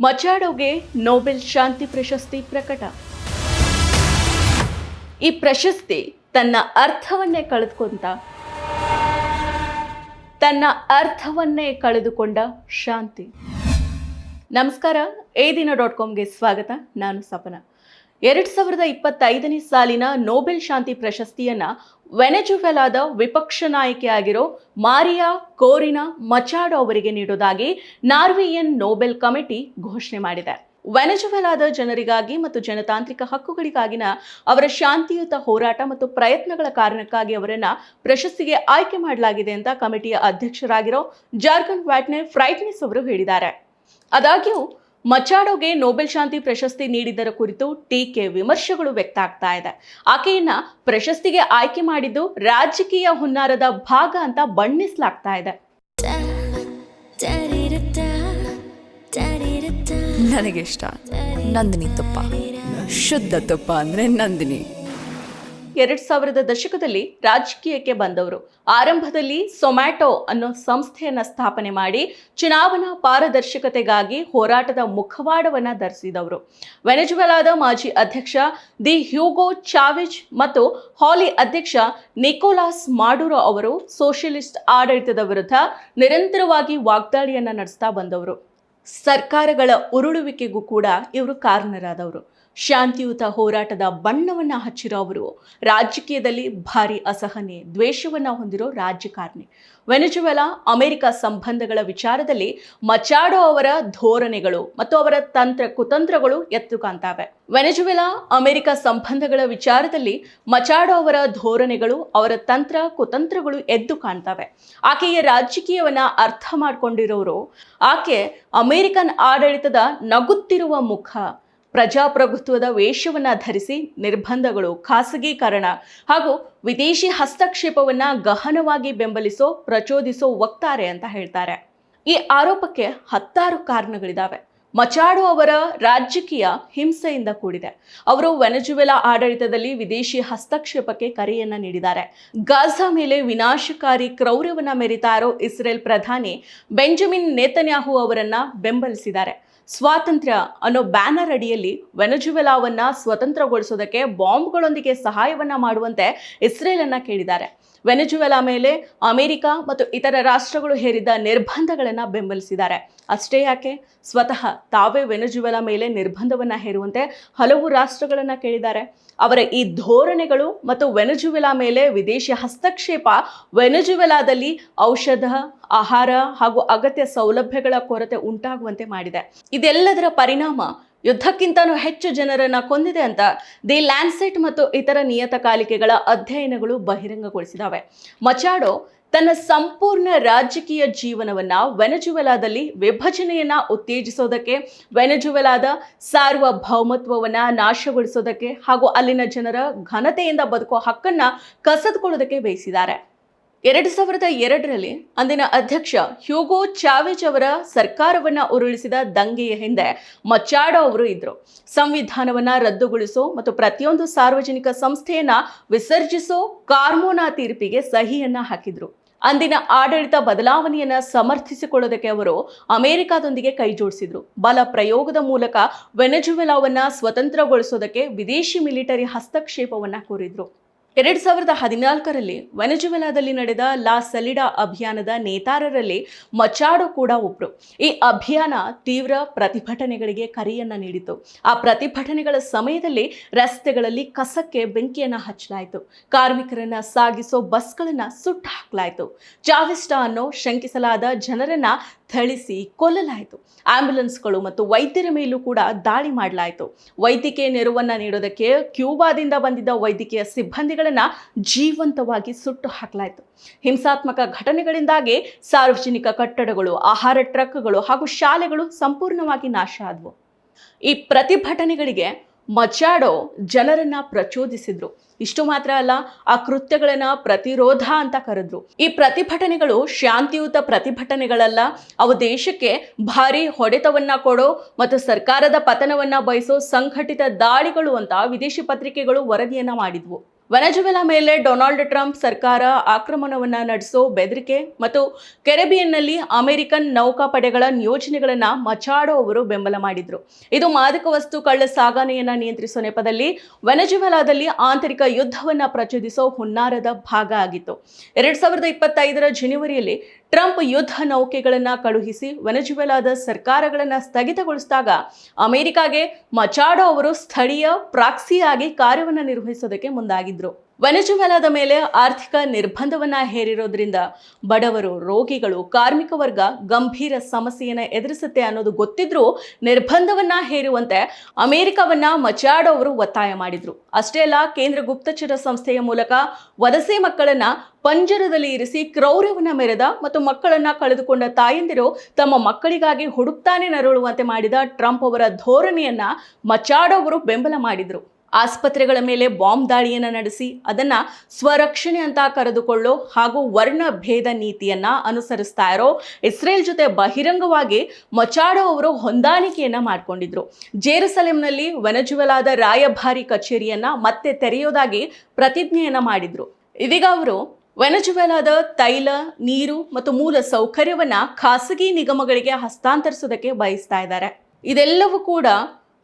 ಮಚಾಡೋಗೆ Nobel ಶಾಂತಿ ಪ್ರಶಸ್ತಿ ಪ್ರಕಟ. ಈ ಪ್ರಶಸ್ತಿ ತನ್ನ ಅರ್ಥವನ್ನೇ ಕಳೆದುಕೊಂತ ತನ್ನ ಅರ್ಥವನ್ನೇ ಕಳೆದುಕೊಂಡ ಶಾಂತಿ. ನಮಸ್ಕಾರ ಏದಿನ ದಿನ ಡಾಟ್ ಕಾಮ್ಗೆ ಸ್ವಾಗತ. ನಾನು ಸಪನ. ಎರಡ್ ಸಾವಿರದ ಇಪ್ಪತ್ತೈದನೇ ಸಾಲಿನ ನೊಬೆಲ್ ಶಾಂತಿ ಪ್ರಶಸ್ತಿಯನ್ನ ವೆನೆಜುವೆಲಾದ ವಿಪಕ್ಷ ನಾಯಕಿಯಾಗಿರೋ ಮಾರಿಯಾ ಕೋರಿನಾ ಮಚಾಡೋ ಅವರಿಗೆ ನೀಡೋದಾಗಿ ನಾರ್ವೇಯನ್ ನೊಬೆಲ್ ಕಮಿಟಿ ಘೋಷಣೆ ಮಾಡಿದೆ. ವೆನೆಜುವೆಲಾದ ಜನರಿಗಾಗಿ ಮತ್ತು ಜನತಾಂತ್ರಿಕ ಹಕ್ಕುಗಳಿಗಾಗಿನ ಅವರ ಶಾಂತಿಯುತ ಹೋರಾಟ ಮತ್ತು ಪ್ರಯತ್ನಗಳ ಕಾರಣಕ್ಕಾಗಿ ಅವರನ್ನ ಪ್ರಶಸ್ತಿಗೆ ಆಯ್ಕೆ ಮಾಡಲಾಗಿದೆ ಅಂತ ಕಮಿಟಿಯ ಅಧ್ಯಕ್ಷರಾಗಿರೋ ಜಾರ್ಖಂಡ್ ವ್ಯಾಟ್ನೆ ಫ್ರೈಟ್ನೆಸ್ ಅವರು ಹೇಳಿದ್ದಾರೆ. ಆದಾಗ್ಯೂ ಮಚಾಡೋಗೆ ನೊಬೆಲ್ ಶಾಂತಿ ಪ್ರಶಸ್ತಿ ನೀಡಿದ್ದರ ಕುರಿತು ಟೀಕೆ ವಿಮರ್ಶೆಗಳು ವ್ಯಕ್ತ ಆಗ್ತಾ ಇದೆ. ಆಕೆಯನ್ನ ಪ್ರಶಸ್ತಿಗೆ ಆಯ್ಕೆ ಮಾಡಿದ್ದು ರಾಜಕೀಯ ಹುನ್ನಾರದ ಭಾಗ ಅಂತ ಬಣ್ಣಿಸಲಾಗ್ತಾ ಇದೆ. ನನಗೆ ಇಷ್ಟ. ನಂದಿನಿ ತುಪ್ಪ. ಶುದ್ಧ ತುಪ್ಪ ಅಂದ್ರೆ ನಂದಿನಿ. ಎರಡ್ ಸಾವಿರದ ದಶಕದಲ್ಲಿ ರಾಜಕೀಯಕ್ಕೆ ಬಂದವರು. ಆರಂಭದಲ್ಲಿ ಸೊಮ್ಯಾಟೊ ಅನ್ನೋ ಸಂಸ್ಥೆಯನ್ನ ಸ್ಥಾಪನೆ ಮಾಡಿ ಚುನಾವಣಾ ಪಾರದರ್ಶಕತೆಗಾಗಿ ಹೋರಾಟದ ಮುಖವಾಡವನ್ನ ಧರಿಸಿದವರು. ವೆನೆಜುವೆಲಾದ ಮಾಜಿ ಅಧ್ಯಕ್ಷ ದಿ ಹ್ಯೂಗೋ ಚಾವೆಜ್ ಮತ್ತು ಹಾಲಿ ಅಧ್ಯಕ್ಷ ನಿಕೋಲಾಸ್ ಮಾಡುರೋ ಅವರು ಸೋಷಿಯಲಿಸ್ಟ್ ಆಡಳಿತದ ವಿರುದ್ಧ ನಿರಂತರವಾಗಿ ವಾಗ್ದಾಳಿಯನ್ನ ನಡೆಸ್ತಾ ಬಂದವರು. ಸರ್ಕಾರಗಳ ಉರುಳುವಿಕೆಗೂ ಕೂಡ ಇವರು ಕಾರಣರಾದವರು. ಶಾಂತಿಯುತ ಹೋರಾಟದ ಬಣ್ಣವನ್ನ ಹಚ್ಚಿರೋ ಅವರು. ರಾಜಕೀಯದಲ್ಲಿ ಭಾರಿ ಅಸಹನೆ, ದ್ವೇಷವನ್ನ ಹೊಂದಿರೋ ರಾಜಕಾರಣಿ. ವೆನೆಜುವೆಲಾ, ಅಮೆರಿಕ ಸಂಬಂಧಗಳ ವಿಚಾರದಲ್ಲಿ ಮಚಾಡೋ ಅವರ ಧೋರಣೆಗಳು ಮತ್ತು ಅವರ ತಂತ್ರ ಕುತಂತ್ರಗಳು ಎತ್ತು ಕಾಣ್ತಾವೆ. ವೆನೆಜುವೆಲಾ, ಅಮೆರಿಕ ಸಂಬಂಧಗಳ ವಿಚಾರದಲ್ಲಿ ಮಚಾಡೋ ಅವರ ಧೋರಣೆಗಳು, ಅವರ ತಂತ್ರ ಕುತಂತ್ರಗಳು ಎದ್ದು ಕಾಣ್ತವೆ. ಆಕೆಯ ರಾಜಕೀಯವನ್ನ ಅರ್ಥ ಮಾಡ್ಕೊಂಡಿರೋರು, ಆಕೆ ಅಮೆರಿಕನ್ ಆಡಳಿತದ ನಗುತ್ತಿರುವ ಮುಖ ಪ್ರಜಾಪ್ರಭುತ್ವದ ವೇಷವನ್ನು ಧರಿಸಿ ನಿರ್ಬಂಧಗಳು ಖಾಸಗೀಕರಣ ಹಾಗೂ ವಿದೇಶಿ ಹಸ್ತಕ್ಷೇಪವನ್ನ ಗಹನವಾಗಿ ಬೆಂಬಲಿಸೋ, ಪ್ರಚೋದಿಸೋ ವಕ್ತಾರೆ ಅಂತ ಹೇಳ್ತಾರೆ. ಈ ಆರೋಪಕ್ಕೆ ಹತ್ತಾರು ಕಾರಣಗಳಿದಾವೆ. ಮಚಾಡೋ ಅವರ ರಾಜಕೀಯ ಹಿಂಸೆಯಿಂದ ಕೂಡಿದೆ. ಅವರು ವೆನೆಜುವೆಲಾ ಆಡಳಿತದಲ್ಲಿ ವಿದೇಶಿ ಹಸ್ತಕ್ಷೇಪಕ್ಕೆ ಕರೆಯನ್ನ ನೀಡಿದ್ದಾರೆ. ಗಾಜಾ ಮೇಲೆ ವಿನಾಶಕಾರಿ ಕ್ರೌರ್ಯವನ್ನ ಮೆರಿತಾ ಇರೋ ಇಸ್ರೇಲ್ ಪ್ರಧಾನಿ ಬೆಂಜಮಿನ್ ನೇತನ್ಯಾಹು ಅವರನ್ನ ಬೆಂಬಲಿಸಿದ್ದಾರೆ. ಸ್ವಾತಂತ್ರ್ಯ ಅನ್ನೋ ಬ್ಯಾನರ್ ಅಡಿಯಲ್ಲಿ ವೆನಜುವೆಲಾವನ್ನು ಸ್ವತಂತ್ರಗೊಳಿಸೋದಕ್ಕೆ ಬಾಂಬ್ಗಳೊಂದಿಗೆ ಸಹಾಯವನ್ನ ಮಾಡುವಂತೆ ಇಸ್ರೇಲನ್ನು ಕೇಳಿದ್ದಾರೆ. ವೆನೆಜುವೆಲಾ ಮೇಲೆ ಅಮೆರಿಕ ಮತ್ತು ಇತರ ರಾಷ್ಟ್ರಗಳು ಹೇರಿದ್ದ ನಿರ್ಬಂಧಗಳನ್ನು ಬೆಂಬಲಿಸಿದ್ದಾರೆ. ಅಷ್ಟೇ ಯಾಕೆ? ಸ್ವತಃ ತಾವೇ ವೆನೆಜುವೆಲಾ ಮೇಲೆ ನಿರ್ಬಂಧವನ್ನ ಹೇರುವಂತೆ ಹಲವು ರಾಷ್ಟ್ರಗಳನ್ನ ಕೇಳಿದ್ದಾರೆ. ಅವರ ಈ ಧೋರಣೆಗಳು ಮತ್ತು ವೆನೆಜುವೆಲಾ ಮೇಲೆ ವಿದೇಶಿ ಹಸ್ತಕ್ಷೇಪ, ವೆನೆಜುವೆಲಾದಲ್ಲಿ ಔಷಧ, ಆಹಾರ ಹಾಗೂ ಅಗತ್ಯ ಸೌಲಭ್ಯಗಳ ಕೊರತೆ ಉಂಟಾಗುವಂತೆ ಮಾಡಿದೆ. ಇದೆಲ್ಲದರ ಪರಿಣಾಮ ಯುದ್ಧಕ್ಕಿಂತನೂ ಹೆಚ್ಚು ಜನರನ್ನು ಕೊಂದಿದೆ ಅಂತ ದಿ ಲ್ಯಾನ್ಸೆಟ್ ಮತ್ತು ಇತರ ನಿಯತಕಾಲಿಕೆಗಳ ಅಧ್ಯಯನಗಳು ಬಹಿರಂಗಗೊಳಿಸಿದಾವೆ. ಮಚಾಡೋ ತನ್ನ ಸಂಪೂರ್ಣ ರಾಜಕೀಯ ಜೀವನವನ್ನ ವೆನೆಜುವೆಲಾದಲ್ಲಿ ವಿಭಜನೆಯನ್ನ ಉತ್ತೇಜಿಸೋದಕ್ಕೆ, ವೆನೆಜುವೆಲಾದ ಸಾರ್ವಭೌಮತ್ವವನ್ನು ನಾಶಗೊಳಿಸೋದಕ್ಕೆ ಹಾಗೂ ಅಲ್ಲಿನ ಜನರ ಘನತೆಯಿಂದ ಬದುಕೋ ಹಕ್ಕನ್ನು ಕಸದ್ಕೊಳ್ಳೋದಕ್ಕೆ ಬಯಸಿದ್ದಾರೆ. ಎರಡು ಸಾವಿರದ ಎರಡರಲ್ಲಿ ಅಂದಿನ ಅಧ್ಯಕ್ಷ ಹ್ಯೂಗೋ ಚಾವೆಜ್ ಅವರ ಸರ್ಕಾರವನ್ನ ಉರುಳಿಸಿದ ದಂಗೆಯ ಹಿಂದೆ ಮಚಾಡೋ ಅವರು ಇದ್ರು. ಸಂವಿಧಾನವನ್ನ ರದ್ದುಗೊಳಿಸೋ ಮತ್ತು ಪ್ರತಿಯೊಂದು ಸಾರ್ವಜನಿಕ ಸಂಸ್ಥೆಯನ್ನ ವಿಸರ್ಜಿಸೋ ಕಾರ್ಮೋನಾ ತೀರ್ಪಿಗೆ ಸಹಿಯನ್ನ ಹಾಕಿದ್ರು. ಅಂದಿನ ಆಡಳಿತ ಬದಲಾವಣೆಯನ್ನ ಸಮರ್ಥಿಸಿಕೊಳ್ಳೋದಕ್ಕೆ ಅವರು ಅಮೆರಿಕಾದೊಂದಿಗೆ ಕೈ ಜೋಡಿಸಿದ್ರು. ಬಲ ಪ್ರಯೋಗದ ಮೂಲಕ ವೆನೆಜುವೆಲಾವನ್ನ ಸ್ವತಂತ್ರಗೊಳಿಸೋದಕ್ಕೆ ವಿದೇಶಿ ಮಿಲಿಟರಿ ಹಸ್ತಕ್ಷೇಪವನ್ನ ಕೋರಿದ್ರು. ಎರಡ್ ಸಾವಿರದ ಹದಿನಾಲ್ಕರಲ್ಲಿ ವೆನೆಜುವೆಲಾದಲ್ಲಿ ನಡೆದ ಲಾ ಸಲಿಡಾ ಅಭಿಯಾನದ ನೇತಾರರಲ್ಲಿ ಮಚಾಡೋ ಕೂಡ ಒಬ್ರು. ಈ ಅಭಿಯಾನ ತೀವ್ರ ಪ್ರತಿಭಟನೆಗಳಿಗೆ ಕರೆಯನ್ನ ನೀಡಿತು. ಆ ಪ್ರತಿಭಟನೆಗಳ ಸಮಯದಲ್ಲಿ ರಸ್ತೆಗಳಲ್ಲಿ ಕಸಕ್ಕೆ ಬೆಂಕಿಯನ್ನ ಹಚ್ಚಲಾಯಿತು. ಕಾರ್ಮಿಕರನ್ನ ಸಾಗಿಸೋ ಬಸ್ಗಳನ್ನ ಸುಟ್ಟು ಹಾಕಲಾಯಿತು. ಚಾವಿಸ್ಟಾ ಅನ್ನೋ ಶಂಕಿಸಲಾದ ಜನರನ್ನ ಥಳಿಸಿ ಕೊಲ್ಲಲಾಯಿತು. ಆಂಬ್ಯುಲೆನ್ಸ್ಗಳು ಮತ್ತು ವೈದ್ಯರ ಮೇಲೂ ಕೂಡ ದಾಳಿ ಮಾಡಲಾಯಿತು. ವೈದ್ಯಕೀಯ ನೆರವನ್ನ ನೀಡೋದಕ್ಕೆ ಕ್ಯೂಬಾದಿಂದ ಬಂದಿದ್ದ ವೈದ್ಯಕೀಯ ಸಿಬ್ಬಂದಿಗಳನ್ನ ಜೀವಂತವಾಗಿ ಸುಟ್ಟು ಹಾಕಲಾಯಿತು. ಹಿಂಸಾತ್ಮಕ ಘಟನೆಗಳಿಂದಾಗಿ ಸಾರ್ವಜನಿಕ ಕಟ್ಟಡಗಳು, ಆಹಾರ ಟ್ರಕ್ಗಳು ಹಾಗೂ ಶಾಲೆಗಳು ಸಂಪೂರ್ಣವಾಗಿ ನಾಶ ಆದವು. ಈ ಪ್ರತಿಭಟನೆಗಳಿಗೆ ಮಚಾಡೋ ಜನರನ್ನ ಪ್ರಚೋದಿಸಿದ್ರು. ಇಷ್ಟು ಮಾತ್ರ ಅಲ್ಲ, ಆ ಕೃತ್ಯಗಳನ್ನ ಪ್ರತಿರೋಧ ಅಂತ ಕರೆದ್ರು. ಈ ಪ್ರತಿಭಟನೆಗಳು ಶಾಂತಿಯುತ ಪ್ರತಿಭಟನೆಗಳಲ್ಲ. ಅವು ದೇಶಕ್ಕೆ ಭಾರಿ ಹೊಡೆತವನ್ನ ಕೊಡೋ ಮತ್ತು ಸರ್ಕಾರದ ಪತನವನ್ನ ಬಯಸೋ ಸಂಘಟಿತ ದಾಳಿಗಳು ಅಂತ ವಿದೇಶಿ ಪತ್ರಿಕೆಗಳು ವರದಿಯನ್ನ ಮಾಡಿದ್ವು. ವೆನೆಜುವೆಲಾ ಮೇಲೆ ಡೊನಾಲ್ಡ್ ಟ್ರಂಪ್ ಸರ್ಕಾರ ಆಕ್ರಮಣವನ್ನು ನಡೆಸೋ ಬೆದರಿಕೆ ಮತ್ತು ಕೆರೆಬಿಯನ್ನಲ್ಲಿ ಅಮೆರಿಕನ್ ನೌಕಾಪಡೆಗಳ ನಿಯೋಜನೆಗಳನ್ನು ಮಚಾಡೋ ಅವರು ಬೆಂಬಲ ಮಾಡಿದರು. ಇದು ಮಾದಕ ವಸ್ತು ಕಳ್ಳ ಸಾಗಣೆಯನ್ನು ನಿಯಂತ್ರಿಸುವ ನೆಪದಲ್ಲಿ ವೆನೆಜುವೆಲಾದಲ್ಲಿ ಆಂತರಿಕ ಯುದ್ಧವನ್ನು ಪ್ರಚೋದಿಸೋ ಹುನ್ನಾರದ ಭಾಗ ಆಗಿತ್ತು. ಎರಡು ಸಾವಿರದ ಇಪ್ಪತ್ತೈದರ ಜನವರಿಯಲ್ಲಿ ಟ್ರಂಪ್ ಯುದ್ಧ ನೌಕೆಗಳನ್ನು ಕಳುಹಿಸಿ ವೆನೆಜುವೆಲಾದ ಸರ್ಕಾರಗಳನ್ನು ಸ್ಥಗಿತಗೊಳಿಸಿದಾಗ ಅಮೆರಿಕಾಗೆ ಮಚಾಡೋ ಅವರು ಸ್ಥಳೀಯ ಪ್ರಾಕ್ಸಿಯಾಗಿ ಕಾರ್ಯವನ್ನು ನಿರ್ವಹಿಸೋದಕ್ಕೆ ಮುಂದಾಗಿದ್ರು. ವೆನೆಜುವೆಲಾದ ಮೇಲೆ ಆರ್ಥಿಕ ನಿರ್ಬಂಧವನ್ನ ಹೇರಿರೋದ್ರಿಂದ ಬಡವರು, ರೋಗಿಗಳು, ಕಾರ್ಮಿಕ ವರ್ಗ ಗಂಭೀರ ಸಮಸ್ಯೆಯನ್ನ ಎದುರಿಸುತ್ತೆ ಅನ್ನೋದು ಗೊತ್ತಿದ್ರೂ ನಿರ್ಬಂಧವನ್ನ ಹೇರುವಂತೆ ಅಮೆರಿಕವನ್ನ ಮಚಾಡೋವರು ಒತ್ತಾಯ ಮಾಡಿದ್ರು. ಅಷ್ಟೇ ಅಲ್ಲ, ಕೇಂದ್ರ ಗುಪ್ತಚರ ಸಂಸ್ಥೆಯ ಮೂಲಕ ವಲಸೆ ಮಕ್ಕಳನ್ನ ಪಂಜರದಲ್ಲಿ ಇರಿಸಿ ಕ್ರೌರ್ಯವನ್ನ ಮೆರೆದ ಮತ್ತು ಮಕ್ಕಳನ್ನ ಕಳೆದುಕೊಂಡ ತಾಯಂದಿರು ತಮ್ಮ ಮಕ್ಕಳಿಗಾಗಿ ಹುಡುಕ್ತಾನೆ ನರಳುವಂತೆ ಮಾಡಿದ ಟ್ರಂಪ್ ಅವರ ಧೋರಣೆಯನ್ನ ಮಚಾಡೋವರು ಬೆಂಬಲ ಮಾಡಿದ್ರು. ಆಸ್ಪತ್ರೆಗಳ ಮೇಲೆ ಬಾಂಬ್ ದಾಳಿಯನ್ನು ನಡೆಸಿ ಅದನ್ನ ಸ್ವರಕ್ಷಣೆ ಅಂತ ಕರೆದುಕೊಳ್ಳೋ ಹಾಗೂ ವರ್ಣ ಭೇದ ನೀತಿಯನ್ನ ಅನುಸರಿಸ್ತಾ ಇರೋ ಇಸ್ರೇಲ್ ಜೊತೆ ಬಹಿರಂಗವಾಗಿ ಮಚಾಡೋ ಅವರು ಹೊಂದಾಣಿಕೆಯನ್ನು ಮಾಡಿಕೊಂಡಿದ್ರು. ಜೇರುಸಲೆಂನಲ್ಲಿ ವೆನಜುವೆಲಾದ ರಾಯಭಾರಿ ಕಚೇರಿಯನ್ನ ಮತ್ತೆ ತೆರೆಯೋದಾಗಿ ಪ್ರತಿಜ್ಞೆಯನ್ನ ಮಾಡಿದ್ರು. ಇದೀಗ ಅವರು ವೆನಜುವೆಲಾದ ತೈಲ, ನೀರು ಮತ್ತು ಮೂಲ ಸೌಕರ್ಯವನ್ನ ಖಾಸಗಿ ನಿಗಮಗಳಿಗೆ ಹಸ್ತಾಂತರಿಸೋದಕ್ಕೆ ಬಯಸ್ತಾ ಇದ್ದಾರೆ. ಇದೆಲ್ಲವೂ ಕೂಡ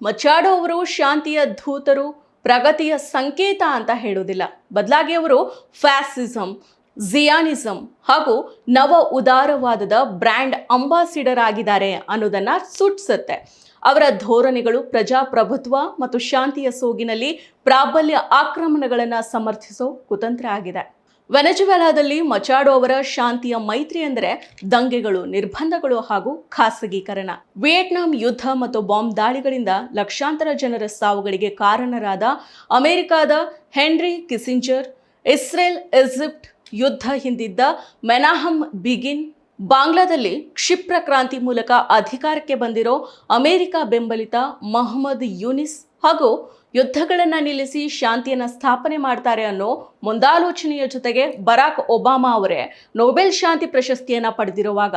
ಮಚಾಡೋ ಅವರು ಶಾಂತಿಯ ಧೂತರು ಪ್ರಗತಿಯ ಸಂಕೇತ ಅಂತ ಹೇಳುವುದಿಲ್ಲ. ಬದಲಾಗಿ ಅವರು ಫ್ಯಾಸಿಸಂ, ಜಿಯಾನಿಸಂ ಹಾಗೂ ನವ ಉದಾರವಾದದ ಬ್ರ್ಯಾಂಡ್ ಅಂಬಾಸಿಡರ್ ಆಗಿದ್ದಾರೆ ಅನ್ನೋದನ್ನು ಸುಟ್ಸುತ್ತೆ ಅವರ ಧೋರಣೆಗಳು ಪ್ರಜಾಪ್ರಭುತ್ವ ಮತ್ತು ಶಾಂತಿಯ ಸೋಗಿನಲ್ಲಿ ಪ್ರಾಬಲ್ಯ ಆಕ್ರಮಣಗಳನ್ನು ಸಮರ್ಥಿಸೋ ಕುತಂತ್ರ ಆಗಿದೆ. ವೆನೆಜುವೆಲಾದಲ್ಲಿ ಮಚಾಡೋ ಅವರ ಶಾಂತಿಯ ಮೈತ್ರಿ ಎಂದರೆ ದಂಗೆಗಳು, ನಿರ್ಬಂಧಗಳು ಹಾಗೂ ಖಾಸಗೀಕರಣ. ವಿಯೆಟ್ನಾಂ ಯುದ್ಧ ಮತ್ತು ಬಾಂಬ್ ದಾಳಿಗಳಿಂದ ಲಕ್ಷಾಂತರ ಜನರ ಸಾವುಗಳಿಗೆ ಕಾರಣರಾದ ಅಮೆರಿಕಾದ ಹೆನ್ರಿ ಕಿಸಿಂಜರ್ ಇಸ್ರೇಲ್, ಈಜಿಪ್ಟ್ ಯುದ್ಧ ಹಿಂದಿದ್ದ ಮೆನಾಹಮ್ ಬಿಗಿನ್, ಬಾಂಗ್ಲಾದಲ್ಲಿ ಕ್ಷಿಪ್ರ ಕ್ರಾಂತಿ ಮೂಲಕ ಅಧಿಕಾರಕ್ಕೆ ಬಂದಿರೋ ಅಮೆರಿಕ ಬೆಂಬಲಿತ ಮೊಹಮ್ಮದ್ ಯೂನಿಸ್ ಹಾಗೂ ಯುದ್ಧಗಳನ್ನು ನಿಲ್ಲಿಸಿ ಶಾಂತಿಯನ್ನು ಸ್ಥಾಪನೆ ಮಾಡ್ತಾರೆ ಅನ್ನೋ ಮುಂದಾಲೋಚನೆಯ ಜೊತೆಗೆ ಬರಾಕ್ ಒಬಾಮಾ ಅವರೇ ನೊಬೆಲ್ ಶಾಂತಿ ಪ್ರಶಸ್ತಿಯನ್ನು ಪಡೆದಿರುವಾಗ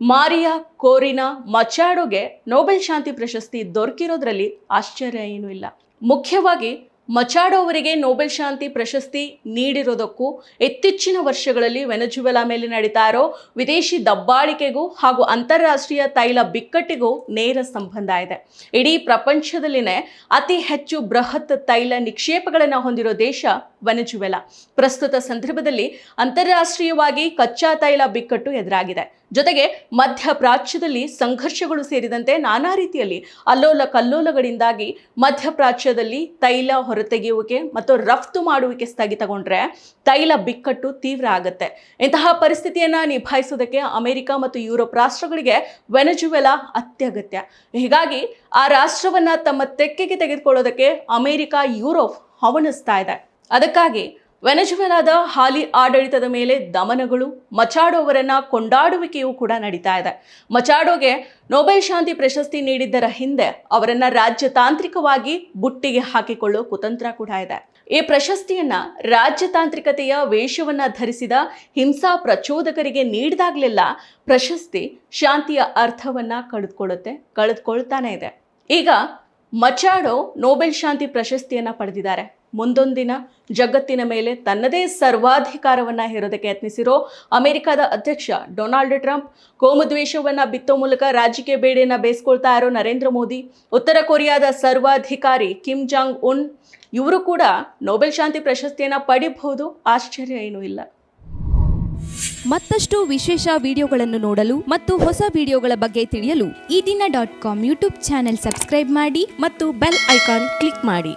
ಮಾರಿಯಾ, ಕೋರಿನಾ, ಮಚಾಡೋಗೆ ನೊಬೆಲ್ ಶಾಂತಿ ಪ್ರಶಸ್ತಿ ದೊರಕಿರೋದ್ರಲ್ಲಿ ಆಶ್ಚರ್ಯ ಏನೂ ಇಲ್ಲ. ಮುಖ್ಯವಾಗಿ ಮಚಾಡೋ ಅವರಿಗೆ ನೊಬೆಲ್ ಶಾಂತಿ ಪ್ರಶಸ್ತಿ ನೀಡಿರೋದಕ್ಕೂ ಇತ್ತೀಚಿನ ವರ್ಷಗಳಲ್ಲಿ ವೆನಜುವೆಲಾ ಮೇಲೆ ನಡೀತಾ ಇರೋ ವಿದೇಶಿ ದಬ್ಬಾಳಿಕೆಗೂ ಹಾಗೂ ಅಂತಾರಾಷ್ಟ್ರೀಯ ತೈಲ ಬಿಕ್ಕಟ್ಟಿಗೂ ನೇರ ಸಂಬಂಧ ಇದೆ. ಇಡೀ ಪ್ರಪಂಚದಲ್ಲಿನೇ ಅತಿ ಹೆಚ್ಚು ಬೃಹತ್ ತೈಲ ನಿಕ್ಷೇಪಗಳನ್ನು ಹೊಂದಿರೋ ದೇಶ ವೆನಜುವೆಲಾ. ಪ್ರಸ್ತುತ ಸಂದರ್ಭದಲ್ಲಿ ಅಂತಾರಾಷ್ಟ್ರೀಯವಾಗಿ ಕಚ್ಚಾ ತೈಲ ಬಿಕ್ಕಟ್ಟು ಎದುರಾಗಿದೆ. ಜೊತೆಗೆ ಮಧ್ಯ ಪ್ರಾಚ್ಯದಲ್ಲಿ ಸಂಘರ್ಷಗಳು ಸೇರಿದಂತೆ ನಾನಾ ರೀತಿಯಲ್ಲಿ ಅಲ್ಲೋಲ ಕಲ್ಲೋಲಗಳಿಂದಾಗಿ ಮಧ್ಯಪ್ರಾಚ್ಯದಲ್ಲಿ ತೈಲ ಹೊರತೆಗೆಯುವಿಕೆ ಮತ್ತು ರಫ್ತು ಮಾಡುವಿಕೆ ಸ್ಥಗಿತಗೊಂಡ್ರೆ ತೈಲ ಬಿಕ್ಕಟ್ಟು ತೀವ್ರ ಆಗುತ್ತೆ. ಇಂತಹ ಪರಿಸ್ಥಿತಿಯನ್ನು ನಿಭಾಯಿಸೋದಕ್ಕೆ ಅಮೆರಿಕ ಮತ್ತು ಯುರೋಪ್ ರಾಷ್ಟ್ರಗಳಿಗೆ ವೆನಜುವೆಲ ಅತ್ಯಗತ್ಯ. ಹೀಗಾಗಿ ಆ ರಾಷ್ಟ್ರವನ್ನು ತಮ್ಮ ತೆಕ್ಕೆಗೆ ತೆಗೆದುಕೊಳ್ಳೋದಕ್ಕೆ ಅಮೆರಿಕ, ಯುರೋಪ್ ಹವಣಿಸ್ತಾ ಇದೆ. ಅದಕ್ಕಾಗಿ ವೆನೆಜುವೆಲಾದ ಹಾಲಿ ಆಡಳಿತದ ಮೇಲೆ ದಮನಗಳು, ಮಚಾಡೋವರನ್ನ ಕೊಂಡಾಡುವಿಕೆಯೂ ಕೂಡ ನಡೀತಾ ಇದೆ. ಮಚಾಡೋಗೆ ನೊಬೆಲ್ ಶಾಂತಿ ಪ್ರಶಸ್ತಿ ನೀಡಿದ್ದರ ಹಿಂದೆ ಅವರನ್ನ ರಾಜ್ಯತಾಂತ್ರಿಕವಾಗಿ ಬುಟ್ಟಿಗೆ ಹಾಕಿಕೊಳ್ಳೋ ಕುತಂತ್ರ ಕೂಡ ಇದೆ. ಈ ಪ್ರಶಸ್ತಿಯನ್ನ ರಾಜ್ಯತಾಂತ್ರಿಕತೆಯ ವೇಷವನ್ನ ಧರಿಸಿದ ಹಿಂಸಾ ಪ್ರಚೋದಕರಿಗೆ ನೀಡಿದಾಗಲೆಲ್ಲ ಪ್ರಶಸ್ತಿ ಶಾಂತಿಯ ಅರ್ಥವನ್ನ ಕಳೆದುಕೊಳ್ಳುತ್ತೆ, ಕಳೆದುಕೊಳ್ತಾನೆ ಇದೆ. ಈಗ ಮಚಾಡೋ ನೊಬೆಲ್ ಶಾಂತಿ ಪ್ರಶಸ್ತಿಯನ್ನ ಪಡೆದಿದ್ದಾರೆ. ಮುಂದೊಂದಿನ ಜಗತ್ತಿನ ಮೇಲೆ ತನ್ನದೇ ಸರ್ವಾಧಿಕಾರವನ್ನ ಹೇರೋದಕ್ಕೆ ಯತ್ನಿಸಿರೋ ಅಮೆರಿಕದ ಅಧ್ಯಕ್ಷ ಡೊನಾಲ್ಡ್ ಟ್ರಂಪ್ ಕೋಮುದ್ವೇಷವನ್ನು ಬಿತ್ತೋ ಮೂಲಕ ರಾಜಕೀಯ ಬೇಡೆಯನ್ನು ಬೇಯಿಸ್ಕೊಳ್ತಾ ಇರೋ ನರೇಂದ್ರ ಮೋದಿ, ಉತ್ತರ ಕೊರಿಯಾದ ಸರ್ವಾಧಿಕಾರಿ ಕಿಮ್ ಜಾಂಗ್ ಉನ್ ಇವರು ಕೂಡ ನೊಬೆಲ್ ಶಾಂತಿ ಪ್ರಶಸ್ತಿಯನ್ನ ಪಡಿಬಹುದು. ಆಶ್ಚರ್ಯ ಏನೂ ಇಲ್ಲ. ಮತ್ತಷ್ಟು ವಿಶೇಷ ವಿಡಿಯೋಗಳನ್ನು ನೋಡಲು ಮತ್ತು ಹೊಸ ವಿಡಿಯೋಗಳ ಬಗ್ಗೆ ತಿಳಿಯಲು Ee Dina dot com YouTube channel subscribe ಮಾಡಿ ಮತ್ತು ಬೆಲ್ ಐಕಾನ್ ಕ್ಲಿಕ್ ಮಾಡಿ.